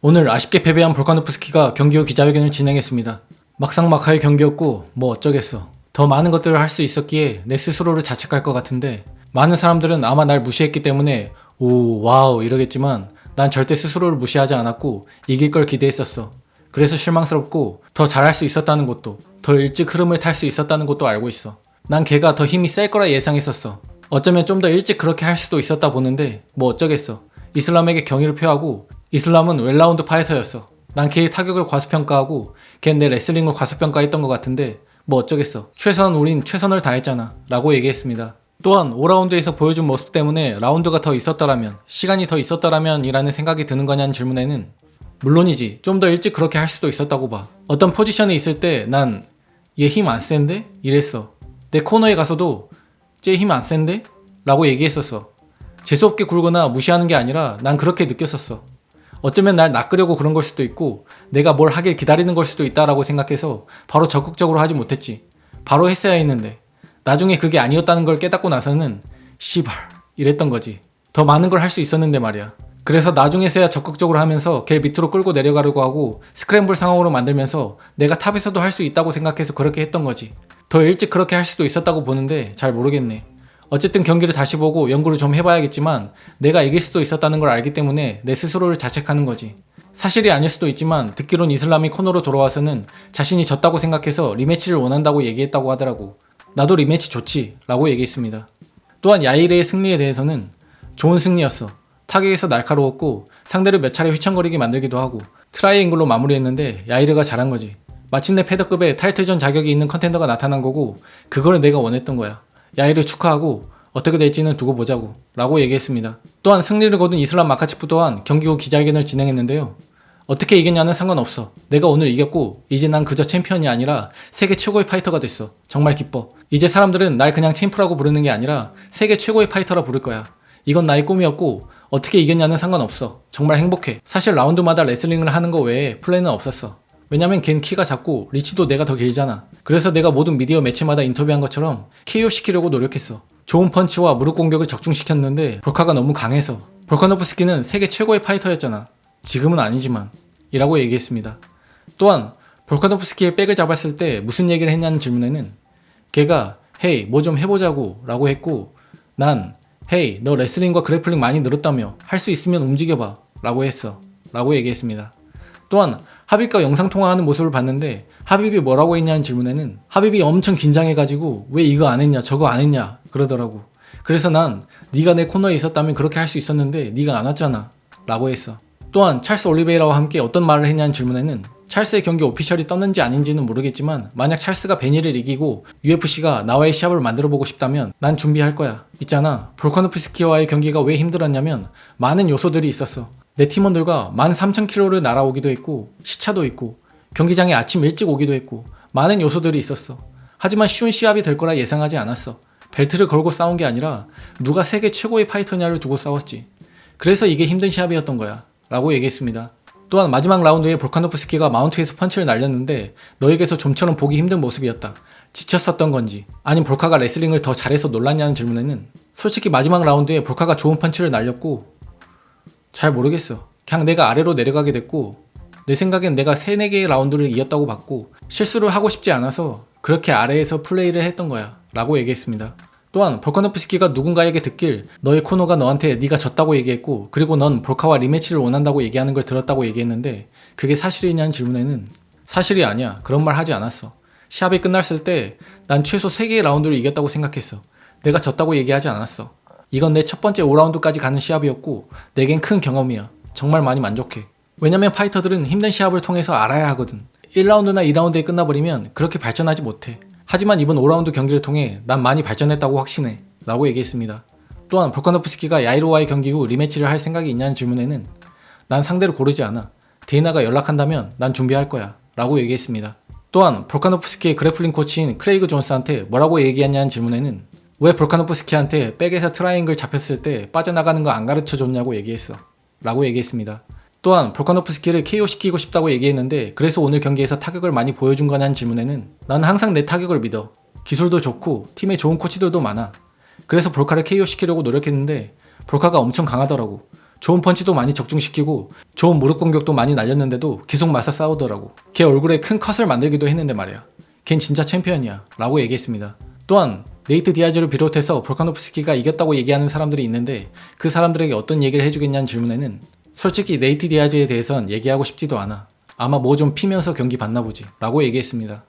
오늘 아쉽게 패배한 볼카노프스키가 경기 후 기자회견을 진행했습니다. 막상막하의 경기였고 뭐 어쩌겠어. 더 많은 것들을 할 수 있었기에 내 스스로를 자책할 것 같은데 많은 사람들은 아마 날 무시했기 때문에 오 와우 이러겠지만 난 절대 스스로를 무시하지 않았고 이길 걸 기대했었어. 그래서 실망스럽고 더 잘할 수 있었다는 것도 더 일찍 흐름을 탈 수 있었다는 것도 알고 있어. 난 걔가 더 힘이 셀 거라 예상했었어. 어쩌면 좀 더 일찍 그렇게 할 수도 있었다 보는데 뭐 어쩌겠어. 이슬람에게 경의를 표하고 이슬람은 웰라운드 파이터였어. 난 걔의 타격을 과소평가하고 걘 내 레슬링을 과소평가했던 것 같은데 뭐 어쩌겠어. 최선 우린 최선을 다했잖아. 라고 얘기했습니다. 또한 5라운드에서 보여준 모습 때문에 라운드가 더 있었더라면 시간이 더 있었더라면 이라는 생각이 드는 거냐는 질문에는 물론이지 좀 더 일찍 그렇게 할 수도 있었다고 봐. 어떤 포지션에 있을 때 난 얘 힘 안 센데? 이랬어. 내 코너에 가서도 쟤 힘 안 센데? 라고 얘기했었어. 재수없게 굴거나 무시하는 게 아니라 난 그렇게 느꼈었어. 어쩌면 날 낚으려고 그런 걸 수도 있고 내가 뭘 하길 기다리는 걸 수도 있다라고 생각해서 바로 적극적으로 하지 못했지. 바로 했어야 했는데 나중에 그게 아니었다는 걸 깨닫고 나서는 씨발 이랬던 거지. 더 많은 걸 할 수 있었는데 말이야. 그래서 나중에서야 적극적으로 하면서 걔 밑으로 끌고 내려가려고 하고 스크램블 상황으로 만들면서 내가 탑에서도 할 수 있다고 생각해서 그렇게 했던 거지. 더 일찍 그렇게 할 수도 있었다고 보는데 잘 모르겠네. 어쨌든 경기를 다시 보고 연구를 좀 해봐야겠지만 내가 이길 수도 있었다는 걸 알기 때문에 내 스스로를 자책하는 거지. 사실이 아닐 수도 있지만 듣기론 이슬람이 코너로 돌아와서는 자신이 졌다고 생각해서 리매치를 원한다고 얘기했다고 하더라고. 나도 리매치 좋지 라고 얘기했습니다. 또한 야이레의 승리에 대해서는 좋은 승리였어. 타격에서 날카로웠고 상대를 몇 차례 휘청거리게 만들기도 하고 트라이앵글로 마무리했는데 야이르가 잘한 거지. 마침내 패더급에 타이틀전 자격이 있는 컨텐더가 나타난 거고 그걸 내가 원했던 거야. 야이를 축하하고 어떻게 될지는 두고 보자고 라고 얘기했습니다. 또한 승리를 거둔 이슬람 마카치프 또한 경기 후 기자회견을 진행했는데요. 어떻게 이겼냐는 상관없어. 내가 오늘 이겼고 이제 난 그저 챔피언이 아니라 세계 최고의 파이터가 됐어. 정말 기뻐. 이제 사람들은 날 그냥 챔프라고 부르는 게 아니라 세계 최고의 파이터라 부를 거야. 이건 나의 꿈이었고 어떻게 이겼냐는 상관없어. 정말 행복해. 사실 라운드마다 레슬링을 하는 거 외에 플랜은 없었어. 왜냐면 걘 키가 작고 리치도 내가 더 길잖아. 그래서 내가 모든 미디어 매치마다 인터뷰한 것처럼 KO 시키려고 노력했어. 좋은 펀치와 무릎 공격을 적중시켰는데 볼카가 너무 강해서 볼카노프스키는 세계 최고의 파이터였잖아. 지금은 아니지만 이라고 얘기했습니다. 또한 볼카노프스키의 백을 잡았을 때 무슨 얘기를 했냐는 질문에는 걔가 헤이 뭐 좀 해보자고 라고 했고 난 헤이 너 레슬링과 그래플링 많이 늘었다며 할 수 있으면 움직여봐 라고 했어 라고 얘기했습니다. 또한 하빕과 영상통화하는 모습을 봤는데 하빕이 뭐라고 했냐는 질문에는 하빕이 엄청 긴장해가지고 왜 이거 안 했냐 저거 안 했냐 그러더라고. 그래서 난 네가 내 코너에 있었다면 그렇게 할 수 있었는데 네가 안 왔잖아 라고 했어. 또한 찰스 올리베이라와 함께 어떤 말을 했냐는 질문에는 찰스의 경기 오피셜이 떴는지 아닌지는 모르겠지만 만약 찰스가 베니를 이기고 UFC가 나와의 시합을 만들어 보고 싶다면 난 준비할 거야. 있잖아. 볼카노프스키와의 경기가 왜 힘들었냐면 많은 요소들이 있었어. 내 팀원들과 13,000km를 날아오기도 했고 시차도 있고 경기장에 아침 일찍 오기도 했고 많은 요소들이 있었어. 하지만 쉬운 시합이 될 거라 예상하지 않았어. 벨트를 걸고 싸운 게 아니라 누가 세계 최고의 파이터냐를 두고 싸웠지. 그래서 이게 힘든 시합이었던 거야. 라고 얘기했습니다. 또한 마지막 라운드에 볼카노프스키가 마운트에서 펀치를 날렸는데 너에게서 좀처럼 보기 힘든 모습이었다. 지쳤었던 건지 아님 볼카가 레슬링을 더 잘해서 놀랐냐는 질문에는 솔직히 마지막 라운드에 볼카가 좋은 펀치를 날렸고 잘 모르겠어. 그냥 내가 아래로 내려가게 됐고 내 생각엔 내가 3, 4개의 라운드를 이겼다고 봤고 실수를 하고 싶지 않아서 그렇게 아래에서 플레이를 했던 거야 라고 얘기했습니다. 또한 볼카노프스키가 누군가에게 듣길 너의 코너가 너한테 네가 졌다고 얘기했고 그리고 넌 볼카와 리매치를 원한다고 얘기하는 걸 들었다고 얘기했는데 그게 사실이냐는 질문에는 사실이 아니야. 그런 말 하지 않았어. 시합이 끝났을 때 난 최소 3개의 라운드를 이겼다고 생각했어. 내가 졌다고 얘기하지 않았어. 이건 내 첫 번째 5라운드까지 가는 시합이었고 내겐 큰 경험이야. 정말 많이 만족해. 왜냐면 파이터들은 힘든 시합을 통해서 알아야 하거든. 1라운드나 2라운드에 끝나버리면 그렇게 발전하지 못해 하지만 이번 5라운드 경기를 통해 난 많이 발전했다고 확신해 라고 얘기했습니다. 또한 볼카노프스키가 야이로와의 경기 후 리매치를 할 생각이 있냐는 질문에는 난 상대를 고르지 않아. 데이나가 연락한다면 난 준비할 거야 라고 얘기했습니다. 또한 볼카노프스키의 그래플링 코치인 크레이그 존스한테 뭐라고 얘기했냐는 질문에는 왜 볼카노프스키한테 백에서 트라이앵글 잡혔을 때 빠져나가는 거 안 가르쳐 줬냐고 얘기했어 라고 얘기했습니다. 또한 볼카노프스키를 KO 시키고 싶다고 얘기했는데 그래서 오늘 경기에서 타격을 많이 보여준 거냐 는 질문에는 난 항상 내 타격을 믿어. 기술도 좋고 팀에 좋은 코치들도 많아. 그래서 볼카를 KO 시키려고 노력했는데 볼카가 엄청 강하더라고. 좋은 펀치도 많이 적중시키고 좋은 무릎 공격도 많이 날렸는데도 계속 맞서 싸우더라고. 걔 얼굴에 큰 컷을 만들기도 했는데 말이야. 걘 진짜 챔피언이야. 라고 얘기했습니다. 또한 네이트 디아즈를 비롯해서 볼카노프스키가 이겼다고 얘기하는 사람들이 있는데 그 사람들에게 어떤 얘기를 해주겠냐는 질문에는 솔직히 네이트 디아즈에 대해선 얘기하고 싶지도 않아. 아마 뭐 좀 피면서 경기 봤나 보지. 라고 얘기했습니다.